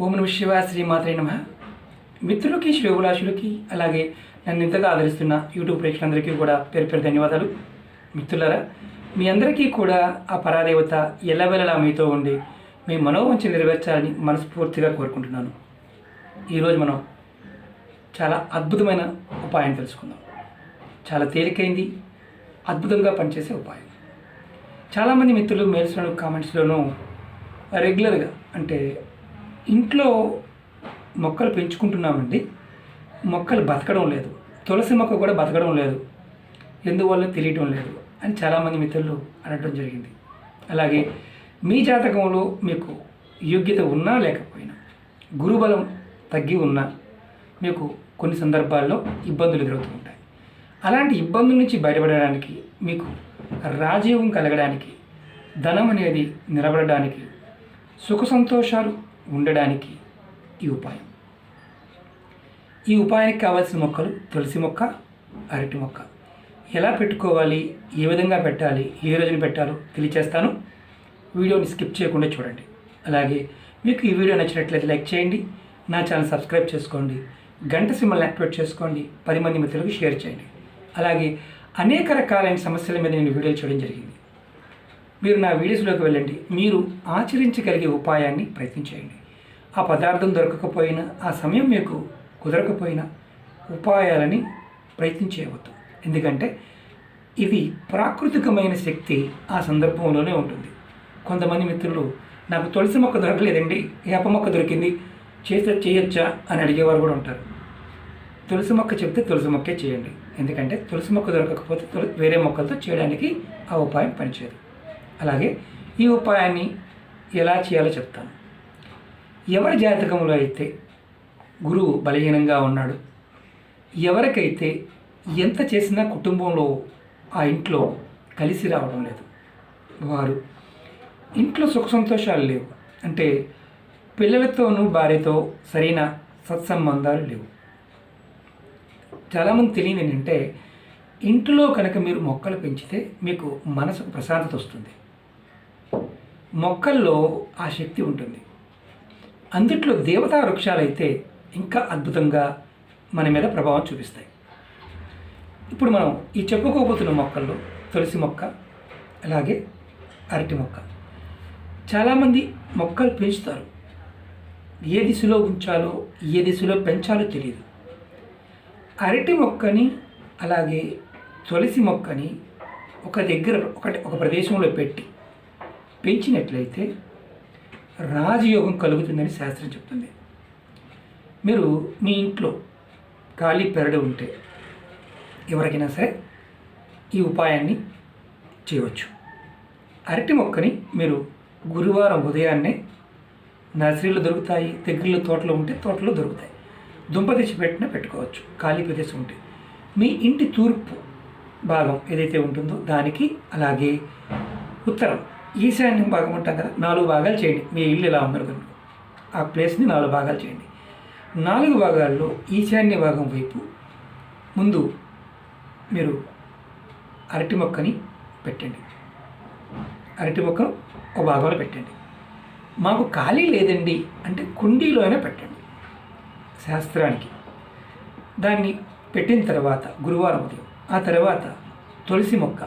ఓం నమ శివ శ్రీమాత్రే నమ. మిత్రులకి శ్రేవులాషులకి అలాగే నన్ను ఇంతగా ఆదరిస్తున్న యూట్యూబ్ ప్రేక్షకులందరికీ కూడా పేరు పేరు ధన్యవాదాలు. మిత్రులరా మీ అందరికీ కూడా ఆ పరాదేవత ఎల్లవెల్లలా మీతో ఉండి మీ మనోవంచి నెరవేర్చాలని మనస్ఫూర్తిగా కోరుకుంటున్నాను. ఈరోజు మనం చాలా అద్భుతమైన ఉపాయం తెలుసుకుందాం. చాలా తేలికైంది అద్భుతంగా పనిచేసే ఉపాయం. చాలామంది మిత్రులు మెయిల్స్లోను కామెంట్స్లోనూ రెగ్యులర్గా అంటే ఇంట్లో మొక్కలు పెంచుకుంటున్నామండి. మొక్కలు బతకడం లేదు. తులసి మొక్క కూడా బతకడం లేదు. ఎందువల్ల తెలియటం లేదు అని చాలామంది మిత్రులు అనడం జరిగింది. అలాగే మీ జాతకంలో మీకు యోగ్యత ఉన్నా లేకపోయినా గురుబలం తగ్గి ఉన్నా మీకు కొన్ని సందర్భాల్లో ఇబ్బందులు ఎదురవుతూ ఉంటాయి. అలాంటి ఇబ్బందుల నుంచి బయటపడడానికి మీకు రాజీవం కలగడానికి ధనం అనేది నిలబడడానికి సుఖ సంతోషాలు ఉండడానికి ఈ ఉపాయం. ఈ ఉపాయానికి కావాల్సిన మొక్కలు తులసి మొక్క అరటి మొక్క. ఎలా పెట్టుకోవాలి? ఏ విధంగా పెట్టాలి? ఏ రోజున పెట్టాలో తెలియచేస్తాను. వీడియోని స్కిప్ చేయకుండా చూడండి. అలాగే మీకు ఈ వీడియో నచ్చినట్లయితే లైక్ చేయండి. నా ఛానల్ సబ్స్క్రైబ్ చేసుకోండి. గంట సింబల్ని యాక్టివేట్ చేసుకోండి. పది మంది మిత్రులకు షేర్ చేయండి. అలాగే అనేక రకాలైన సమస్యల మీద నేను వీడియోలు చేయడం జరిగింది. మీరు నా వీడియోస్లోకి వెళ్ళండి. మీరు ఆచరించగలిగే ఉపాయాన్ని ప్రయత్నించేయండి ఆ పదార్థం దొరకకపోయినా ఆ సమయం మీకు కుదరకపోయినా ఉపాయాలని ప్రయత్నం చేయవద్దు ఎందుకంటే ఇది ప్రాకృతికమైన శక్తి ఆ సందర్భంలోనే ఉంటుంది. కొంతమంది మిత్రులు నాకు తులసి మొక్క దొరకలేదండి వేప మొక్క దొరికింది చేస్తే చేయొచ్చా? అని అడిగేవారు కూడా ఉంటారు. తులసి మొక్క చెప్తే తులసి మొక్కే చేయండి. ఎందుకంటే తులసి మొక్క దొరకకపోతే తుల వేరే మొక్కలతో చేయడానికి ఆ ఉపాయం పనిచేయదు. అలాగే ఈ ఉపాయాన్ని ఎలా చేయాలో చెప్తాను. ఎవరి జాతకంలో అయితే గురువు బలహీనంగా ఉన్నాడు? ఎవరికైతే ఎంత చేసినా కుటుంబంలో ఆ ఇంట్లో కలిసి రావడం లేదు. వారు ఇంట్లో సుఖ సంతోషాలు లేవు. అంటే పిల్లలతోనూ భార్యతో సరైన సత్సంబంధాలు లేవు. చాలామంది తెలియని ఏంటంటే ఇంట్లో కనుక మీరు మొక్కలు పెంచితే మీకు మనసుకు ప్రశాంతత వస్తుంది. మొక్కల్లో ఆ శక్తి ఉంటుంది. అందుట్లో దేవతా వృక్షాలైతే ఇంకా అద్భుతంగా మన మీద ప్రభావం చూపిస్తాయి. ఇప్పుడు మనం ఈ చెప్పుకోబోతున్న మొక్కల్లో తులసి మొక్క అలాగే అరటి మొక్క. చాలామంది మొక్కలు పెంచుతారు. ఏ దిశలో ఉంచాలో ఏ దిశలో పెంచాలో తెలియదు అరటి మొక్కని అలాగే తులసి మొక్కని ఒక దగ్గర ఒకటి ఒక ప్రదేశంలో పెట్టి పెంచినట్లయితే రాజయోగం కలుగుతుందని శాస్త్రం చెప్తుంది. మీరు మీ ఇంట్లో ఖాళీ పెరడు ఉంటే ఎవరికైనా సరే ఈ ఉపాయాన్ని చేయవచ్చు. అరటి మొక్కని మీరు గురువారం ఉదయాన్నే నర్సరీలో దొరుకుతాయి దగ్గరలో తోటలో ఉంటే తోటలో దొరుకుతాయి. దుంప తెచ్చి పెట్టిన పెట్టుకోవచ్చు ఖాళీ ప్రదేశం ఉంటే. మీ ఇంటి తూర్పు భాగం ఏదైతే ఉంటుందో దానికి అలాగే ఉత్తరం. ఈశాన్యం భాగం ఉంటాం కదా నాలుగు భాగాలు చేయండి. మీ ఇల్లు ఇలా ఉందనుకోండి ఆ ప్లేస్ని నాలుగు భాగాలు చేయండి. నాలుగు భాగాల్లో ఈశాన్య భాగం వైపు ముందు మీరు అరటి మొక్కని పెట్టండి. అరటి మొక్కను ఒక భాగంలో పెట్టండి. మాకు ఖాళీ లేదండి అంటే కుండీలో అయినా పెట్టండి. శాస్త్రానికి. దాన్ని పెట్టిన తర్వాత గురువారం ఉదయం ఆ తర్వాత తులసి మొక్క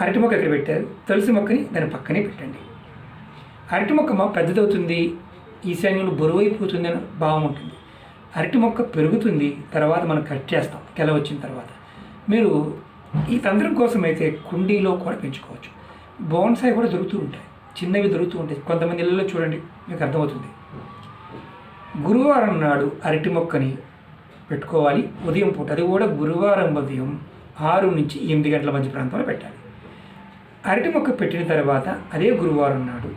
అరటి మొక్క ఎక్కడ పెట్టారు? తులసి మొక్కని దాని పక్కనే పెట్టండి. అరటి మొక్క మా పెద్దదవుతుంది ఈశాన్యంలో బరువు అయిపోతుంది అని భావం ఉంటుంది అరటి మొక్క పెరుగుతుంది తర్వాత మనం కట్ చేస్తాం కెల వచ్చిన తర్వాత. మీరు ఈ తంత్రం కోసం అయితే కుండీలో కూడా పెంచుకోవచ్చు. బోన్సాయి కూడా దొరుకుతూ ఉంటాయి. చిన్నవి దొరుకుతూ ఉంటాయి. కొంతమంది ఇళ్ళలో చూడండి మీకు అర్థమవుతుంది. గురువారం నాడు అరటి మొక్కని పెట్టుకోవాలి. ఉదయం పూట అది కూడా గురువారం ఉదయం ఆరు నుంచి ఎనిమిది గంటల మధ్య ప్రాంతంలో పెట్టాలి. అరటి మొక్క పెట్టిన తర్వాత అదే గురువారం నాడు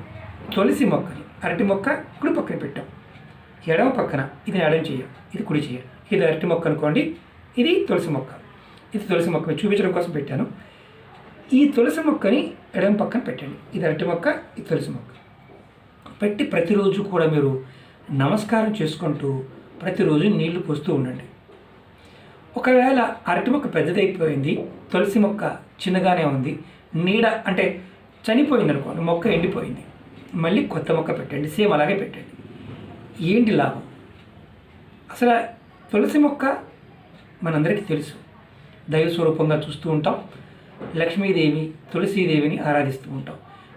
తులసి మొక్కని అరటి మొక్క కుడి పక్కన పెట్టాం. ఎడమ పక్కన ఇది ఎడం చేయ? ఇది కుడి చేయ. ఇది అరటి మొక్క అనుకోండి ఇది తులసి మొక్క. ఇది తులసి మొక్క చూపించడం కోసం పెట్టాను. ఈ తులసి మొక్కని ఎడమ పక్కన పెట్టండి. ఇది అరటి మొక్క ఇది తులసి మొక్క. పెట్టి ప్రతిరోజు కూడా మీరు నమస్కారం చేసుకుంటూ ప్రతిరోజు నీళ్ళు పోస్తూ ఉండండి. ఒకవేళ అరటి మొక్క పెద్దదైపోయింది తులసి మొక్క చిన్నగానే ఉంది నీడ అంటే చనిపోయింది అనుకోండి మొక్క ఎండిపోయింది. మళ్ళీ కొత్త మొక్క పెట్టండి సేమ్ అలాగే పెట్టండి. ఏంటి లాభం? అసలు తులసి మొక్క మనందరికీ తెలుసు. దైవ స్వరూపంగా చూస్తూ ఉంటాం. లక్ష్మీదేవి తులసీదేవిని ఆరాధిస్తూ ఉంటాం.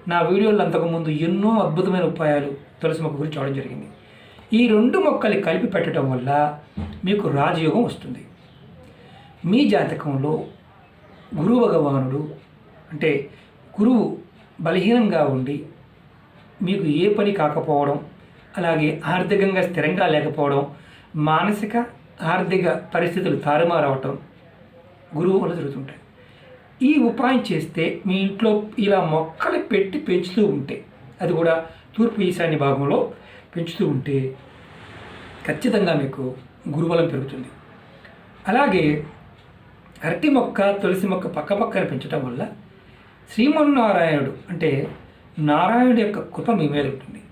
నా వీడియోలో అంతకుముందు ఎన్నో అద్భుతమైన ఉపాయాలు తులసి మొక్క గురించి చూడడం జరిగింది. ఈ రెండు మొక్కలు కలిపి పెట్టడం వల్ల మీకు రాజయోగం వస్తుంది. మీ జాతకంలో గురు భగవానుడు అంటే గురువు బలహీనంగా ఉండి మీకు ఏ పని కాకపోవడం అలాగే ఆర్థికంగా స్థిరంగా లేకపోవడం మానసిక ఆర్థిక పరిస్థితులు తారుమారవటం గురువు వల్ల జరుగుతుంటాయి. ఈ ఉపాయం చేస్తే మీ ఇంట్లో ఇలా మొక్కలు పెట్టి పెంచుతూ ఉంటే అది కూడా తూర్పు ఈశాన్య భాగంలో పెంచుతూ ఉంటే ఖచ్చితంగా మీకు గురుబలం పెరుగుతుంది. అలాగే అరటి మొక్క తులసి మొక్క పక్క పక్కన పెంచడం వల్ల శ్రీమన్నారాయణుడు అంటే నారాయణుడి యొక్క కృప మీ మీద ఉంటుంది.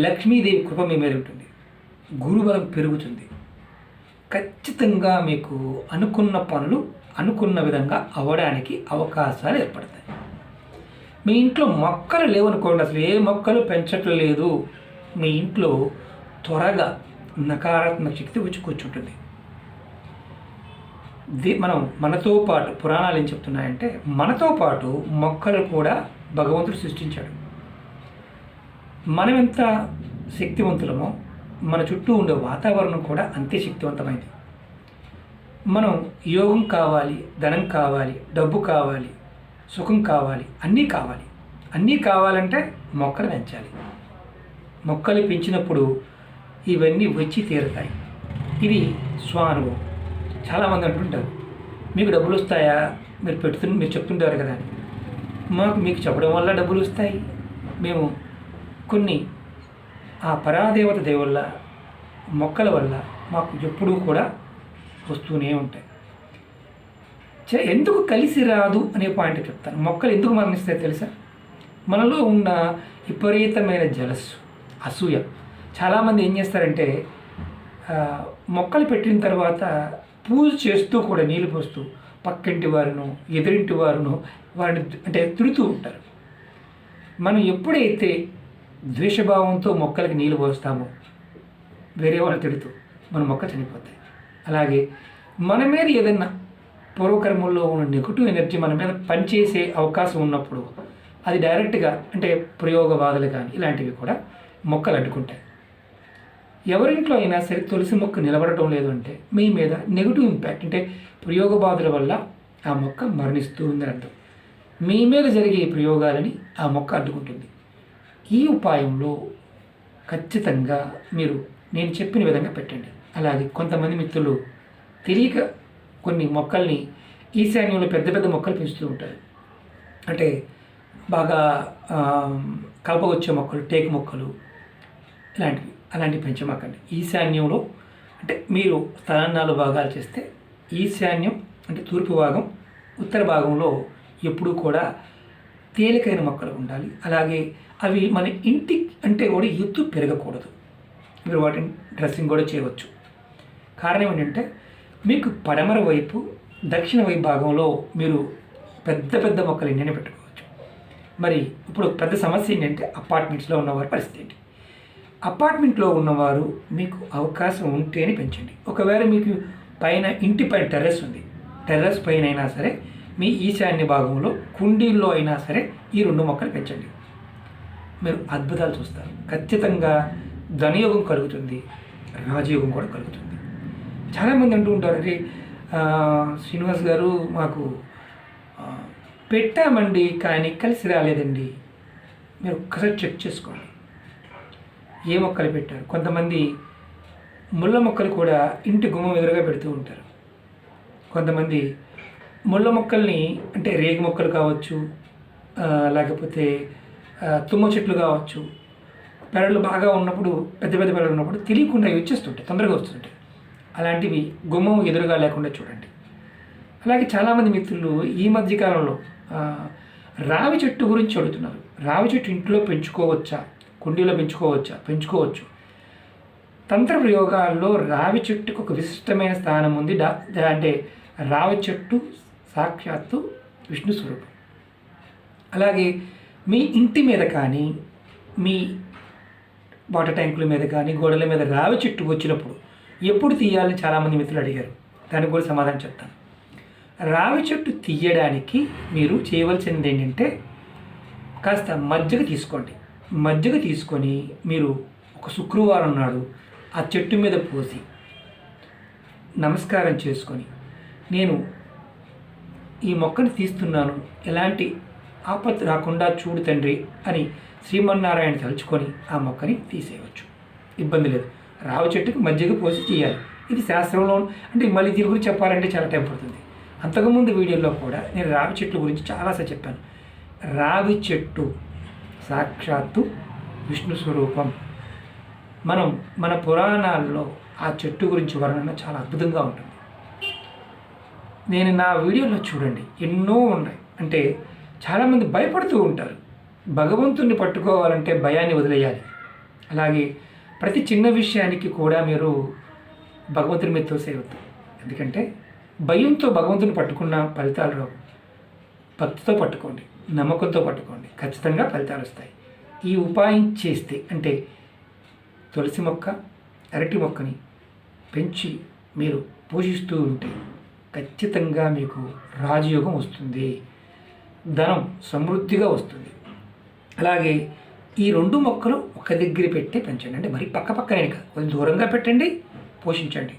లక్ష్మీదేవి కృప మీ మీద ఉంటుంది. గురుబలం పెరుగుతుంది. ఖచ్చితంగా మీకు అనుకున్న పనులు అనుకున్న విధంగా అవ్వడానికి అవకాశాలు ఏర్పడతాయి. మీ ఇంట్లో మొక్కలు లేవనుకోండి అసలు ఏ మొక్కలు పెంచట్లేదు. మీ ఇంట్లో త్వరగా నకారాత్మక శక్తి వచ్చి కూర్చుంటుంది. మనం మనతో పాటు పురాణాలు ఏం చెప్తున్నాయంటే మనతో పాటు మొక్కలు కూడా భగవంతుడు సృష్టించాడు. మనం ఎంత శక్తివంతులమో మన చుట్టూ ఉండే వాతావరణం కూడా అంతే శక్తివంతమైంది. మనం యోగం కావాలి ధనం కావాలి డబ్బు కావాలి సుఖం కావాలి అన్నీ కావాలి. అన్నీ కావాలంటే మొక్కలు పెంచాలి. మొక్కలు పెంచినప్పుడు ఇవన్నీ వచ్చి తీరుతాయి. ఇది స్వానుభవం చాలామంది అంటుంటారు మీకు డబ్బులు వస్తాయా మీరు పెడుతు మీరు చెప్తుంటారు కదా. మాకు మీకు చెప్పడం వల్ల డబ్బులు వస్తాయి మేము కొన్ని ఆ పరాదేవత దేవుళ్ళ మొక్కల వల్ల మాకు ఎప్పుడూ కూడా వస్తూనే ఉంటాయి. ఎందుకు కలిసి రాదు అనే పాయింట్ చెప్తాను. మొక్కలు ఎందుకు మరణిస్తాయి తెలుసా? మనలో ఉన్న విపరీతమైన జలస్సు అసూయ. చాలామంది ఏం చేస్తారంటే మొక్కలు పెట్టిన తర్వాత పూజ చేస్తూ కూడా నీళ్ళు పోస్తూ పక్కింటి వారును ఎదురింటి వారును వారిని అంటే తిడుతూ ఉంటారు. మనం ఎప్పుడైతే ద్వేషభావంతో మొక్కలకి నీళ్ళు పోస్తామో వేరే వాళ్ళు తిడుతూ మన మొక్క చనిపోతాయి. అలాగే మన మీద ఏదైనా పూర్వకర్మల్లో ఉన్న నెగిటివ్ ఎనర్జీ మన మీద పనిచేసే అవకాశం ఉన్నప్పుడు అది డైరెక్ట్గా అంటే ప్రయోగవాదులు కానీ ఇలాంటివి కూడా మొక్కలు అడ్డుకుంటాయి ఎవరింట్లో అయినా సరే తులసి మొక్క నిలబడటం లేదు అంటే మీ మీద నెగిటివ్ ఇంపాక్ట్ అంటే ప్రయోగ బాధల వల్ల ఆ మొక్క మరణిస్తూ ఉందని అర్థం. మీ మీద జరిగే ప్రయోగాలని ఆ మొక్క అడ్డుకుంటుంది. ఈ ఉపాయంలో ఖచ్చితంగా మీరు నేను చెప్పిన విధంగా పెట్టండి. అలాగే కొంతమంది మిత్రులు తెలియక కొన్ని మొక్కల్ని ఈశాన్యంలో పెద్ద పెద్ద మొక్కలు పెంచుతూ ఉంటారు. అంటే బాగా కలప కలపవచ్చే మొక్కలు టేకు మొక్కలు ఇలాంటివి. అలాంటివి పెంచమాకండి. ఈశాన్యంలో అంటే మీరు స్థలాన్ని భాగాలు చేస్తే ఈశాన్యం అంటే తూర్పు భాగం ఉత్తర భాగంలో ఎప్పుడూ కూడా తేలికైన మొక్కలు ఉండాలి. అలాగే అవి మన ఇంటి అంటే కూడా ఎత్తు పెరగకూడదు. మీరు వాటిని డ్రెస్సింగ్ కూడా చేయవచ్చు. కారణం ఏంటంటే మీకు పడమర వైపు దక్షిణ వైపు భాగంలో మీరు పెద్ద పెద్ద మొక్కలు ఎన్నైనా పెట్టుకోవచ్చు. మరి ఇప్పుడు పెద్ద సమస్య ఏంటంటే అపార్ట్మెంట్స్లో ఉన్నవారి పరిస్థితి ఏంటి? అపార్ట్మెంట్లో ఉన్నవారు మీకు అవకాశం ఉంటేనే పెంచండి. ఒకవేళ మీకు పైన ఇంటి పైన టెర్రస్ ఉంది టెర్రస్ పైన అయినా సరే మీ ఈశాన్య భాగంలో కుండీల్లో అయినా సరే ఈ రెండు మొక్కలు పెంచండి. మీరు అద్భుతాలు చూస్తారు. ఖచ్చితంగా ధనయోగం కలుగుతుంది రాజయోగం కూడా కలుగుతుంది. చాలామంది అంటూ ఉంటారు అరే శ్రీనివాస్ గారు మాకు పెట్టామండి కానీ కలిసి రాలేదండి. మీరు ఒక్కసారి చెక్ చేసుకోండి. ఏ మొక్కలు పెట్టారు? కొంతమంది ముళ్ళ మొక్కలు కూడా ఇంటి గుమ్మం ఎదురుగా పెడుతూ ఉంటారు. కొంతమంది ముళ్ళ మొక్కల్ని అంటే రేగి మొక్కలు కావచ్చు లేకపోతే తుమ్మ చెట్లు కావచ్చు పెరళ్ళు బాగా ఉన్నప్పుడు పెద్ద పెద్ద పెరడు ఉన్నప్పుడు తెలియకుండా అవి వచ్చేస్తుంటాయి తొందరగా వస్తుంటాయి. అలాంటివి గుమ్మం ఎదురుగా లేకుండా చూడండి. అలాగే చాలామంది మిత్రులు ఈ మధ్యకాలంలో రావి చెట్టు గురించి అడుగుతున్నారు. రావి చెట్టు ఇంట్లో పెంచుకోవచ్చా? కుండీలో పెంచుకోవచ్చా పెంచుకోవచ్చు. తంత్ర ప్రయోగాల్లో రావి చెట్టుకు ఒక విశిష్టమైన స్థానం ఉంది. డా దా- అంటే రావి చెట్టు సాక్షాత్తు విష్ణు స్వరూపం. అలాగే మీ ఇంటి మీద కానీ మీ వాటర్ ట్యాంకుల మీద కానీ గోడల మీద రావి చెట్టు వచ్చినప్పుడు ఎప్పుడు తీయాలని చాలామంది మిత్రులు అడిగారు. దానికి కూడా సమాధానం చెప్తాను. రావి చెట్టు తీయడానికి మీరు చేయవలసింది ఏంటంటే కాస్త మజ్జిగ తీసుకోండి. మజ్జిగ తీసుకొని మీరు ఒక శుక్రవారం నాడు ఆ చెట్టు మీద పోసి నమస్కారం చేసుకొని నేను ఈ మొక్కను తీస్తున్నాను ఎలాంటి ఆపత్తి రాకుండా చూడు తండ్రి అని శ్రీమన్నారాయణ తలుచుకొని ఆ మొక్కని తీసేయవచ్చు. ఇబ్బంది లేదు. రావి చెట్టుకి మజ్జిగ పోసి చేయాలి. ఇది శాస్త్రంలో అంటే మళ్ళీ దీని గురించి చెప్పాలంటే చాలా టైం పడుతుంది. అంతకుముందు వీడియోలో కూడా నేను రావి చెట్ల గురించి చాలాసార్లు చెప్పాను. రావి చెట్టు సాక్షాత్తు విష్ణు స్వరూపం. మనం మన పురాణాల్లో ఆ చెట్టు గురించి వర్ణన చాలా అద్భుతంగా ఉంటుంది. నేను నా వీడియోలో చూడండి ఎన్నో ఉన్నాయి. అంటే చాలామంది భయపడుతూ ఉంటారు. భగవంతుణ్ణి పట్టుకోవాలంటే భయాన్ని వదిలేయాలి. అలాగే ప్రతి చిన్న విషయానికి కూడా మీరు భగవంతుని మీద తోసేయవద్దు. ఎందుకంటే భయంతో భగవంతుని పట్టుకున్న ఫలితాలు రావు. భక్తితో పట్టుకోండి. నమ్మకంతో పట్టుకోండి. ఖచ్చితంగా ఫలితాలు వస్తాయి. ఈ ఉపాయం చేస్తే అంటే తులసి మొక్క అరటి మొక్కని పెంచి మీరు పోషిస్తూ ఉంటే ఖచ్చితంగా మీకు రాజయోగం వస్తుంది. ధనం సమృద్ధిగా వస్తుంది. అలాగే ఈ రెండు మొక్కలు ఒక దగ్గర పెట్టి పెంచండి. అంటే మరి పక్క పక్కనే కాదు. కొంచెం దూరంగా పెట్టండి పోషించండి.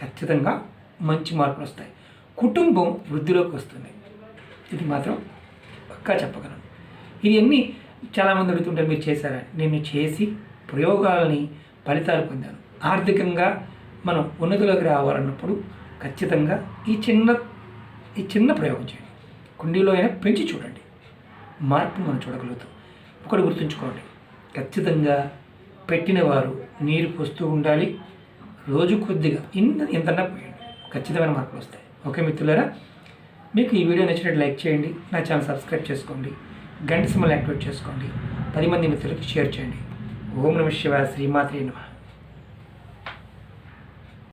ఖచ్చితంగా మంచి మార్పులు వస్తాయి. కుటుంబం వృద్ధిలోకి వస్తుంది. ఇది మాత్రం పక్కా చెప్పగలను. ఇది అన్నీ చాలామంది అడుగుతుంటారు మీరు చేశారా? నేను చేసి ప్రయోగాలని ఫలితాలు పొందాను. ఆర్థికంగా మనం ఉన్నతిలోకి రావాలన్నప్పుడు ఖచ్చితంగా ఈ చిన్న ఈ చిన్న ప్రయోగం చేయండి. కుండీలో అయినా పెంచి చూడండి. మార్పు మనం చూడగలుగుతాం. ఒకటి గుర్తుంచుకోండి. ఖచ్చితంగా పెట్టిన వారు నీరు పోస్తూ ఉండాలి. రోజు కొద్దిగా ఇంత ఇంతన్నా పోయండి. ఖచ్చితమైన మార్పులు వస్తాయి. ఓకే మిత్రులారా? మీకు ఈ వీడియో నచ్చినట్టు లైక్ చేయండి నా ఛానల్ సబ్స్క్రైబ్ చేసుకోండి గంట సింబల్ యాక్టివేట్ చేసుకోండి పది మంది మిత్రులకి షేర్ చేయండి. ఓం నమ శివ శ్రీమాత్రి నమ.